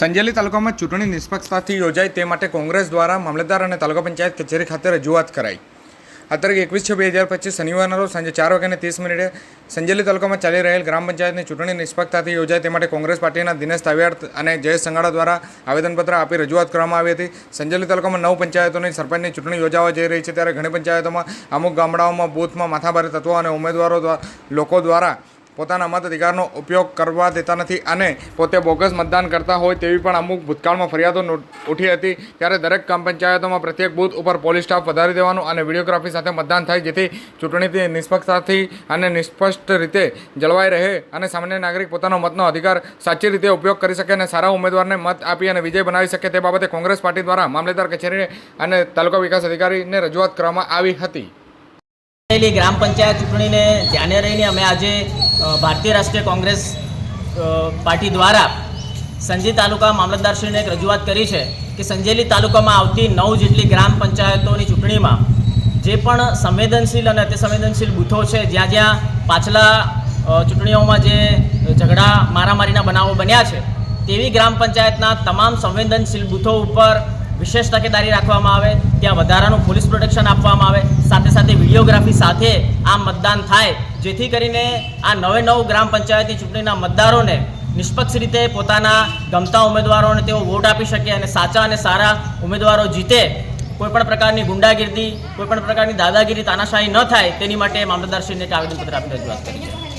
સંજેલી તાલુકામાં ચૂંટણી નિષ્પક્ષતાથી યોજાય તે માટે કોંગ્રેસ દ્વારા મામલતદાર અને તાલુકા પંચાયત કચેરી ખાતે રજૂઆત કરાઈ. આ તારીખ એકવીસ છ બે હજાર પચીસ શનિવારના રોજ સાંજે ચાર વાગ્યાને ત્રીસ મિનિટે સંજેલી તાલુકામાં ચાલી રહેલ ગ્રામ પંચાયતની ચૂંટણી નિષ્પક્ષતાથી યોજાય તે માટે કોંગ્રેસ પાર્ટીના દિનેશ તાવિયાડ અને જયેશ સંગાડા દ્વારા આવેદનપત્ર આપી રજૂઆત કરવામાં આવી હતી. સંજેલી તાલુકામાં નવ પંચાયતોની સરપંચની ચૂંટણી યોજાવા જઈ રહી છે ત્યારે ઘણી પંચાયતોમાં અમુક ગામડાઓમાં બૂથમાં માથાભારે તત્વો અને ઉમેદવારો દ્વા- લોકો દ્વારા પોતાના મતાધિકારનો ઉપયોગ કરવા દેતા નથી અને પોતે બોગસ મતદાન કરતા હોય તેવી પણ અમુક ભૂતકાળમાં ફરિયાદો ઉઠી હતી. ત્યારે દરેક ગ્રામ પંચાયતોમાં પ્રત્યેક બૂથ ઉપર પોલીસ સ્ટાફ વધારી દેવાનું અને વિડીયોગ્રાફી સાથે મતદાન થાય, જેથી ચૂંટણીથી નિષ્પક્ષતાથી અને નિષ્પષ્ટ રીતે જળવાઈ રહે અને સામાન્ય નાગરિક પોતાનો મતનો અધિકાર સાચી રીતે ઉપયોગ કરી શકે અને સારા ઉમેદવારને મત આપી અને વિજય બનાવી શકે તે બાબતે કોંગ્રેસ પાર્ટી દ્વારા મામલેદાર કચેરીને અને તાલુકા વિકાસ અધિકારીને રજૂઆત કરવામાં આવી હતી. થયેલી ગ્રામ પંચાયત ચૂંટણીને ધ્યાને રહીને અમે આજે ભારતીય રાષ્ટ્રીય કોંગ્રેસ પાર્ટી દ્વારા સંજી તાલુકા મામલતદારશ્રીને એક રજૂઆત કરી છે કે સંજેલી તાલુકામાં આવતી નવ જેટલી ગ્રામ પંચાયતોની ચૂંટણીમાં જે પણ સંવેદનશીલ અને અતિસંવેદનશીલ બૂથો છે, જ્યાં જ્યાં પાછલા ચૂંટણીઓમાં જે ઝઘડા, મારામારીના બનાવો બન્યા છે, તેવી ગ્રામ પંચાયતના તમામ સંવેદનશીલ બૂથો ઉપર વિશેષ તકેદારી રાખવામાં આવે, ત્યાં વધારાનું પોલીસ પ્રોટેક્શન આપવામાં આવે, સાથે સાથે વિડીયોગ્રાફી સાથે આ મતદાન થાય, જેથી કરીને આ નવે નવ ગ્રામ પંચાયતની ચૂંટણીના મતદારોને નિષ્પક્ષ રીતે પોતાના ગમતા ઉમેદવારોને તેઓ વોટ આપી શકે અને સાચા અને સારા ઉમેદવારો જીતે. કોઈપણ પ્રકારની ગુંડાગીરી કોઈપણ પ્રકારની દાદાગીરી, તાનાશાહી ન થાય, તેની માટે મામલતદારશ્રીને એક આવેદનપત્ર આપી રજૂઆત કરી છે.